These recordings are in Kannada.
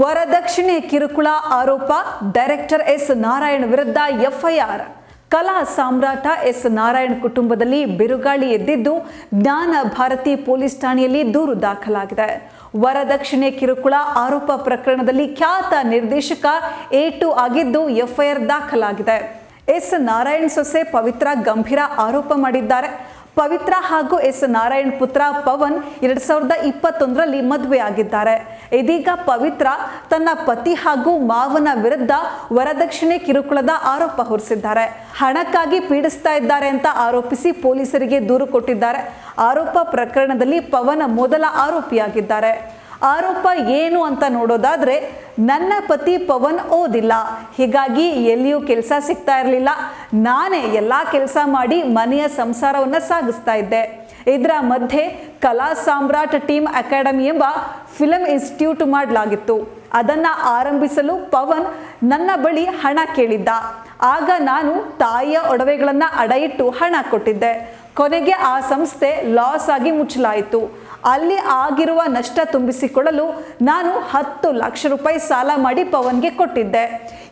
ವರದಕ್ಷಿಣೆ ಕಿರುಕುಳ ಆರೋಪ, ಡೈರೆಕ್ಟರ್ ಎಸ್ ನಾರಾಯಣ್ ವಿರುದ್ಧ ಎಫ್ಐಆರ್. ಕಲಾ ಸಾಮ್ರಾಟ ಎಸ್ ನಾರಾಯಣ್ ಕುಟುಂಬದಲ್ಲಿ ಬಿರುಗಾಳಿ ಎದ್ದಿದ್ದು, ಜ್ಞಾನ ಭಾರತಿ ಪೊಲೀಸ್ ಠಾಣೆಯಲ್ಲಿ ದೂರು ದಾಖಲಾಗಿದೆ. ವರದಕ್ಷಿಣೆ ಕಿರುಕುಳ ಆರೋಪ ಪ್ರಕರಣದಲ್ಲಿ ಖ್ಯಾತ ನಿರ್ದೇಶಕ ಎ ಟು ಆಗಿದ್ದು ಎಫ್ಐಆರ್ ದಾಖಲಾಗಿದೆ. ಎಸ್ ನಾರಾಯಣ್ ಸೊಸೆ ಪವಿತ್ರ ಗಂಭೀರ ಆರೋಪ ಮಾಡಿದ್ದಾರೆ. ಪವಿತ್ರ ಹಾಗೂ ಎಸ್ ನಾರಾಯಣ್ ಪುತ್ರ ಪವನ್ ಎರಡ್ ಸಾವಿರದ ಇಪ್ಪತ್ತೊಂದರಲ್ಲಿ ಮದುವೆಯಾಗಿದ್ದಾರೆ. ಇದೀಗ ಪವಿತ್ರ ತನ್ನ ಪತಿ ಹಾಗೂ ಮಾವನ ವಿರುದ್ಧ ವರದಕ್ಷಿಣೆ ಕಿರುಕುಳದ ಆರೋಪ ಹೊರಿಸಿದ್ದಾರೆ. ಹಣಕ್ಕಾಗಿ ಪೀಡಿಸ್ತಾ ಇದ್ದಾರೆ ಅಂತ ಆರೋಪಿಸಿ ಪೊಲೀಸರಿಗೆ ದೂರು ಕೊಟ್ಟಿದ್ದಾರೆ. ಆರೋಪ ಪ್ರಕರಣದಲ್ಲಿ ಪವನ್ ಮೊದಲ ಆರೋಪಿಯಾಗಿದ್ದಾರೆ. ಆರೋಪ ಏನು ಅಂತ ನೋಡೋದಾದ್ರೆ ನನ್ನ ಪತಿ ಪವನ್ ಓದಿಲ್ಲ. ಹೀಗಾಗಿ ಎಲ್ಲಿಯೂ ಕೆಲಸ ಸಿಗ್ತಾ ಇರಲಿಲ್ಲ. ನಾನೇ ಎಲ್ಲ ಕೆಲಸ ಮಾಡಿ ಮನೆಯ ಸಂಸಾರವನ್ನು ಸಾಗಿಸ್ತಾ ಇದ್ದೆ. ಇದರ ಮಧ್ಯೆ ಕಲಾ ಸಾಮ್ರಾಟ್ ಟೀಮ್ ಅಕಾಡೆಮಿ ಎಂಬ ಫಿಲಂ ಇನ್ಸ್ಟಿಟ್ಯೂಟ್ ಮಾಡಲಾಗಿತ್ತು. ಅದನ್ನು ಆರಂಭಿಸಲು ಪವನ್ ನನ್ನ ಬಳಿ ಹಣ ಕೇಳಿದ್ದ. ಆಗ ನಾನು ತಾಯಿಯ ಒಡವೆಗಳನ್ನು ಅಡ ಇಟ್ಟು ಹಣ ಕೊಟ್ಟಿದ್ದೆ. ಕೊನೆಗೆ ಆ ಸಂಸ್ಥೆ ಲಾಸ್ ಆಗಿ ಮುಚ್ಚಲಾಯಿತು. ಅಲ್ಲಿ ಆಗಿರುವ ನಷ್ಟ ತುಂಬಿಸಿಕೊಳ್ಳಲು ನಾನು ಹತ್ತು ಲಕ್ಷ ರೂಪಾಯಿ ಸಾಲ ಮಾಡಿ ಪವನ್ಗೆ ಕೊಟ್ಟಿದ್ದೆ.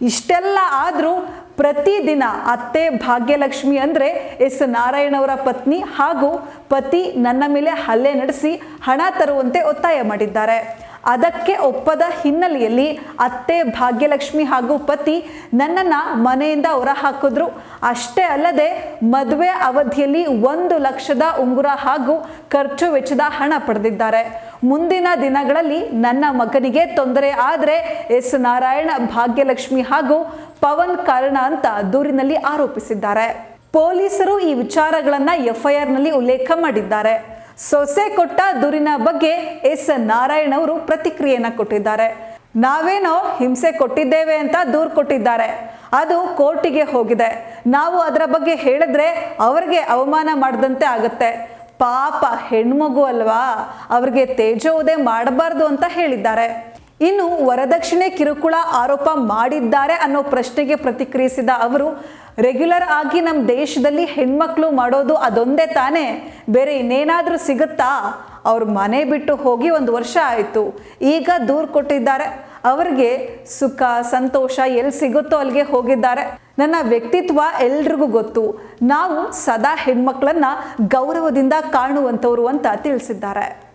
ಇಷ್ಟೆಲ್ಲ ಆದರೂ ಪ್ರತಿದಿನ ಅತ್ತೆ ಭಾಗ್ಯಲಕ್ಷ್ಮಿ ಅಂದರೆ ಎಸ್ ನಾರಾಯಣವರ ಪತ್ನಿ ಹಾಗೂ ಪತಿ ನನ್ನ ಮೇಲೆ ಹಲ್ಲೆ ನಡೆಸಿ ಹಣ ತರುವಂತೆ ಒತ್ತಾಯ ಮಾಡಿದ್ದಾರೆ. ಅದಕ್ಕೆ ಒಪ್ಪದ ಹಿನ್ನೆಲೆಯಲ್ಲಿ ಅತ್ತೆ, ಭಾಗ್ಯಲಕ್ಷ್ಮಿ ಹಾಗೂ ಪತಿ ನನ್ನನ್ನು ಮನೆಯಿಂದ ಹೊರಹಾಕಿದ್ರು. ಅಷ್ಟೇ ಅಲ್ಲದೆ ಮದುವೆ ಅವಧಿಯಲ್ಲಿ ಒಂದು ಲಕ್ಷದ ಉಂಗುರ ಹಾಗೂ ಖರ್ಚು ವೆಚ್ಚದ ಹಣ ಪಡೆದಿದ್ದಾರೆ. ಮುಂದಿನ ದಿನಗಳಲ್ಲಿ ನನ್ನ ಮಗನಿಗೆ ತೊಂದರೆ ಆದರೆ ಎಸ್. ನಾರಾಯಣ, ಭಾಗ್ಯಲಕ್ಷ್ಮಿ ಹಾಗೂ ಪವನ್ ಕಾರಣ ಅಂತ ದೂರಿನಲ್ಲಿ ಆರೋಪಿಸಿದ್ದಾರೆ. ಪೊಲೀಸರು ಈ ವಿಚಾರಗಳನ್ನ ಎಫ್ಐಆರ್ನಲ್ಲಿ ಉಲ್ಲೇಖ ಮಾಡಿದ್ದಾರೆ. ಸೊಸೆ ಕೊಟ್ಟ ದೂರಿನ ಬಗ್ಗೆ ಎಸ್ ನಾರಾಯಣ ಅವರು ಪ್ರತಿಕ್ರಿಯೆಯನ್ನ ಕೊಟ್ಟಿದ್ದಾರೆ. ನಾವೇನೋ ಹಿಂಸೆ ಕೊಟ್ಟಿದ್ದೇವೆ ಅಂತ ದೂರು ಕೊಟ್ಟಿದ್ದಾರೆ. ಅದು ಕೋರ್ಟಿಗೆ ಹೋಗಿದೆ. ನಾವು ಅದರ ಬಗ್ಗೆ ಹೇಳಿದ್ರೆ ಅವರಿಗೆ ಅವಮಾನ ಮಾಡಿದಂತೆ ಆಗುತ್ತೆ. ಪಾಪ ಹೆಣ್ಮಗು ಅಲ್ವಾ? ಅವ್ರಿಗೆ ತೇಜೋದೆ ಮಾಡಬಾರ್ದು ಅಂತ ಹೇಳಿದ್ದಾರೆ. ಇನ್ನು ವರದಕ್ಷಿಣೆ ಕಿರುಕುಳ ಆರೋಪ ಮಾಡಿದ್ದಾರೆ ಅನ್ನೋ ಪ್ರಶ್ನೆಗೆ ಪ್ರತಿಕ್ರಿಯಿಸಿದ ಅವರು, ರೆಗ್ಯುಲರ್ ಆಗಿ ನಮ್ಮ ದೇಶದಲ್ಲಿ ಹೆಣ್ಮಕ್ಳು ಮಾಡೋದು ಅದೊಂದೇ ತಾನೇ, ಬೇರೆ ಇನ್ನೇನಾದರೂ ಸಿಗುತ್ತಾ? ಅವ್ರ ಮನೆ ಬಿಟ್ಟು ಹೋಗಿ ಒಂದು ವರ್ಷ ಆಯಿತು. ಈಗ ದೂರು ಕೊಟ್ಟಿದ್ದಾರೆ. ಅವರಿಗೆ ಸುಖ, ಸಂತೋಷ ಎಲ್ಲಿ ಸಿಗುತ್ತೋ ಅಲ್ಲಿಗೆ ಹೋಗಿದ್ದಾರೆ. ನನ್ನ ವ್ಯಕ್ತಿತ್ವ ಎಲ್ರಿಗೂ ಗೊತ್ತು. ನಾವು ಸದಾ ಹೆಣ್ಮಕ್ಳನ್ನ ಗೌರವದಿಂದ ಕಾಣುವಂಥವ್ರು ಅಂತ ತಿಳಿಸಿದ್ದಾರೆ.